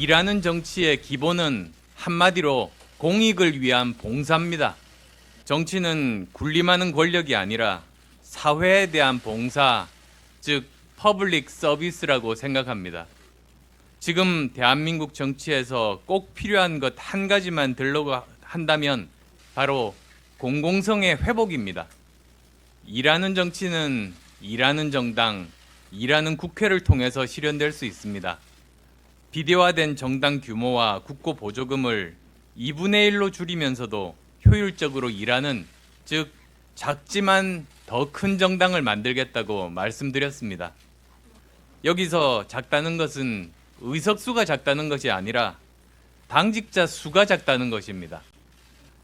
일하는 정치의 기본은 한마디로 공익을 위한 봉사입니다. 정치는 군림하는 권력이 아니라 사회에 대한 봉사, 즉 퍼블릭 서비스라고 생각합니다. 지금 대한민국 정치에서 꼭 필요한 것 한 가지만 들려고 한다면 바로 공공성의 회복입니다. 일하는 정치는 일하는 정당, 일하는 국회를 통해서 실현될 수 있습니다. 비대화된 정당 규모와 국고 보조금을 2분의 1로 줄이면서도 효율적으로 일하는 즉 작지만 더 큰 정당을 만들겠다고 말씀드렸습니다. 여기서 작다는 것은 의석수가 작다는 것이 아니라 당직자 수가 작다는 것입니다.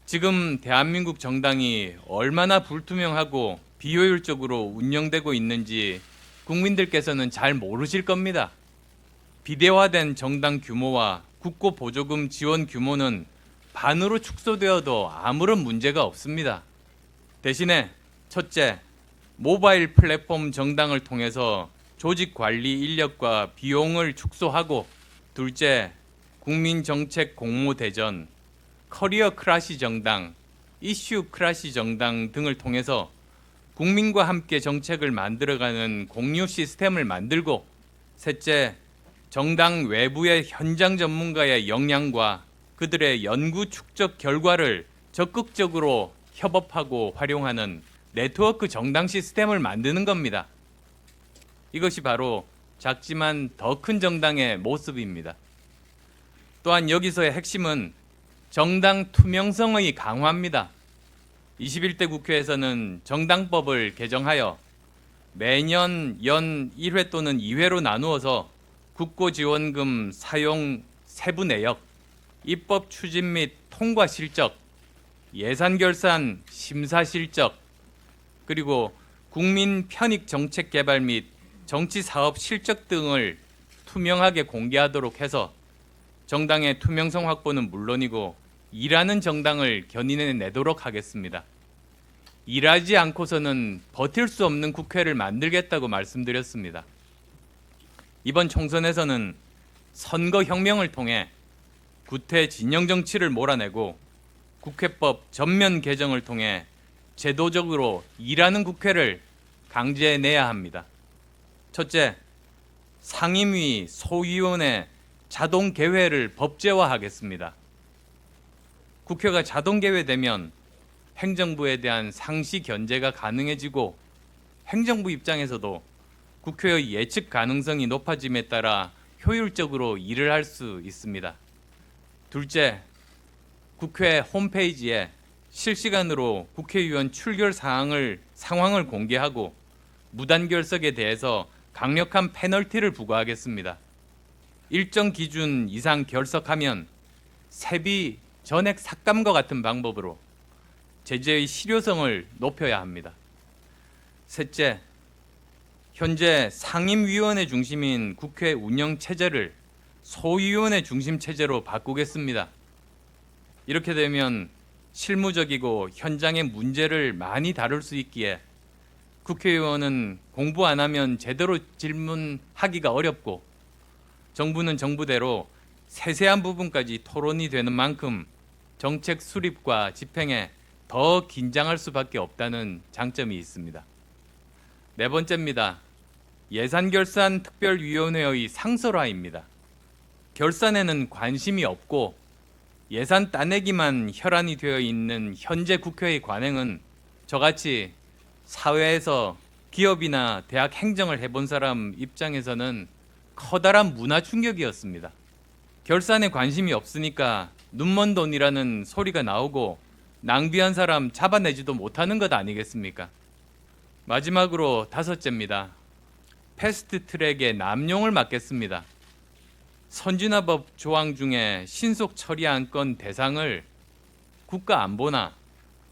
지금 대한민국 정당이 얼마나 불투명하고 비효율적으로 운영되고 있는지 국민들께서는 잘 모르실 겁니다. 비대화된 정당 규모와 국고 보조금 지원 규모는 반으로 축소되어도 아무런 문제가 없습니다. 대신에 첫째, 모바일 플랫폼 정당을 통해서 조직 관리 인력과 비용을 축소하고 둘째, 국민 정책 공모 대전, 커리어 크라시 정당, 이슈 크라시 정당 등을 통해서 국민과 함께 정책을 만들어가는 공유 시스템을 만들고 셋째, 정당 외부의 현장 전문가의 역량과 그들의 연구 축적 결과를 적극적으로 협업하고 활용하는 네트워크 정당 시스템을 만드는 겁니다. 이것이 바로 작지만 더 큰 정당의 모습입니다. 또한 여기서의 핵심은 정당 투명성의 강화입니다. 21대 국회에서는 정당법을 개정하여 매년 연 1회 또는 2회로 나누어서 국고지원금 사용 세부 내역, 입법 추진 및 통과 실적, 예산 결산 심사 실적, 그리고 국민 편익 정책 개발 및 정치 사업 실적 등을 투명하게 공개하도록 해서 정당의 투명성 확보는 물론이고 일하는 정당을 견인해 내도록 하겠습니다. 일하지 않고서는 버틸 수 없는 국회를 만들겠다고 말씀드렸습니다. 이번 총선에서는 선거 혁명을 통해 구태 진영 정치를 몰아내고 국회법 전면 개정을 통해 제도적으로 일하는 국회를 강제해내야 합니다. 첫째, 상임위 소위원회 자동 개회를 법제화하겠습니다. 국회가 자동 개회되면 행정부에 대한 상시 견제가 가능해지고 행정부 입장에서도 국회의 예측 가능성이 높아짐에 따라 효율적으로 일을 할 수 있습니다. 둘째, 국회 홈페이지에 실시간으로 국회의원 출결 사항을 상황을 공개하고 무단 결석에 대해서 강력한 페널티를 부과하겠습니다. 일정 기준 이상 결석하면 세비 전액 삭감과 같은 방법으로 제재의 실효성을 높여야 합니다. 셋째, 현재 상임위원회 중심인 국회 운영 체제를 소위원회 중심 체제로 바꾸겠습니다. 이렇게 되면 실무적이고 현장의 문제를 많이 다룰 수 있기에 국회의원은 공부 안 하면 제대로 질문하기가 어렵고 정부는 정부대로 세세한 부분까지 토론이 되는 만큼 정책 수립과 집행에 더 긴장할 수밖에 없다는 장점이 있습니다. 네 번째입니다. 예산결산 특별위원회의 상설화입니다. 결산에는 관심이 없고 예산 따내기만 혈안이 되어 있는 현재 국회의 관행은 저같이 사회에서 기업이나 대학 행정을 해본 사람 입장에서는 커다란 문화 충격이었습니다. 결산에 관심이 없으니까 눈먼 돈이라는 소리가 나오고 낭비한 사람 잡아내지도 못하는 것 아니겠습니까? 마지막으로 다섯째입니다. 패스트 트랙의 남용을 막겠습니다. 선진화법 조항 중에 신속 처리한 건 대상을 국가 안보나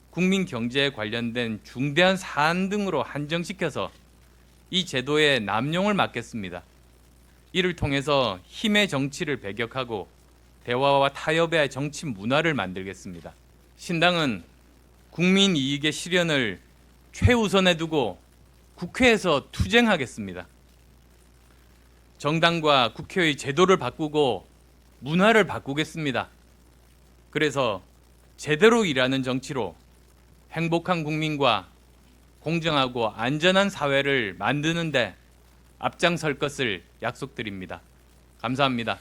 국민 경제에 관련된 중대한 사안 등으로 한정시켜서 이 제도의 남용을 막겠습니다. 이를 통해서 힘의 정치를 배격하고 대화와 타협의 정치 문화를 만들겠습니다. 신당은 국민 이익의 실현을 최우선에 두고 국회에서 투쟁하겠습니다. 정당과 국회의 제도를 바꾸고 문화를 바꾸겠습니다. 그래서 제대로 일하는 정치로 행복한 국민과 공정하고 안전한 사회를 만드는데 앞장설 것을 약속드립니다. 감사합니다.